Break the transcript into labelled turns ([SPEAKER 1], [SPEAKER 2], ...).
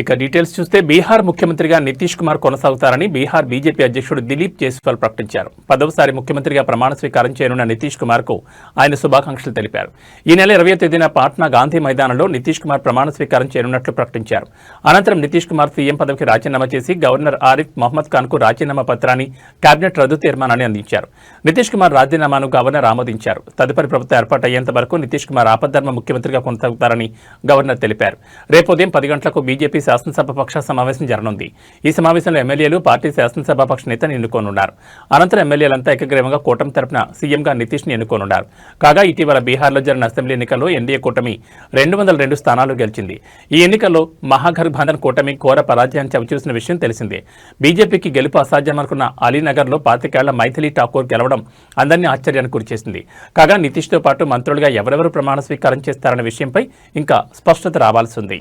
[SPEAKER 1] ఇక డీటెయిల్స్ చూస్తే బీహార్ ముఖ్యమంత్రిగా నితీష్ కుమార్ కొనసాగుతారని బీహార్ బీజేపీ అధ్యక్షుడు దిలీప్ జైస్వాల్ ప్రకటించారు. పదవసారి ముఖ్యమంత్రిగా ప్రమాణ స్వీకారం చేయనున్న నితీష్ కుమార్కు ఆయన శుభాకాంక్షలు తెలిపారు. ఈ నెల ఇరవై తేదీన పాట్నా గాంధీ మైదానంలో నితీష్ కుమార్ ప్రమాణ స్వీకారం చేయనున్నట్లు ప్రకటించారు. అనంతరం నితీష్ కుమార్ సీఎం పదవికి రాజీనామా చేసి గవర్నర్ ఆరిఫ్ మహమ్మద్ ఖాన్కు రాజీనామా పత్రాన్ని కేబినెట్ రద్దు తీర్మానాన్ని అందించారు. నితీష్ కుమార్ రాజీనామాను గవర్నర్ ఆమోదించారు. తదుపరి ప్రభుత్వం ఏర్పాటయ్యేంత వరకు నితీష్ కుమార్ ఆపద్ధర్మ ముఖ్యమంత్రిగా కొనసాగుతారని గవర్నర్ తెలిపారు. రేపు ఉదయం పది గంటలకు బీజేపీ శాసనసభ పక్ష సమావేశం జరగనుంది. ఈ సమావేశంలో ఎమ్మెల్యేలు పార్టీ శాసనసభ పక్ష నేతను ఎన్నుకోనున్నారు. అనంతరం ఎమ్మెల్యేలంతా ఏకగ్రీవంగా కూటమి తరపున సీఎంగా నితీష్ని ఎన్నుకోనున్నారు. కాగా ఇటీవల బీహార్లో జరిగిన అసెంబ్లీ ఎన్నికల్లో ఎన్డీఏ కూటమి రెండు వందల రెండు స్థానాలు గెలిచింది. ఈ ఎన్నికల్లో మహాగఠబంధన్ కూటమి ఘోర పరాజయాన్ని చవిచూసిన విషయం తెలిసిందే. బీజేపీకి గెలుపు అసాధ్యమనుకున్న అలీనగర్లో పాతికేళ్ళ మైథిలీ ఠాకూర్ గెలవడం అందరినీ ఆశ్చర్యానికి గురిచేసింది. కాగా నితీష్తో పాటు మంత్రులుగా ఎవరెవరు ప్రమాణ స్వీకారం చేస్తారన్న విషయంపై ఇంకా స్పష్టత రావాల్సి ఉంది.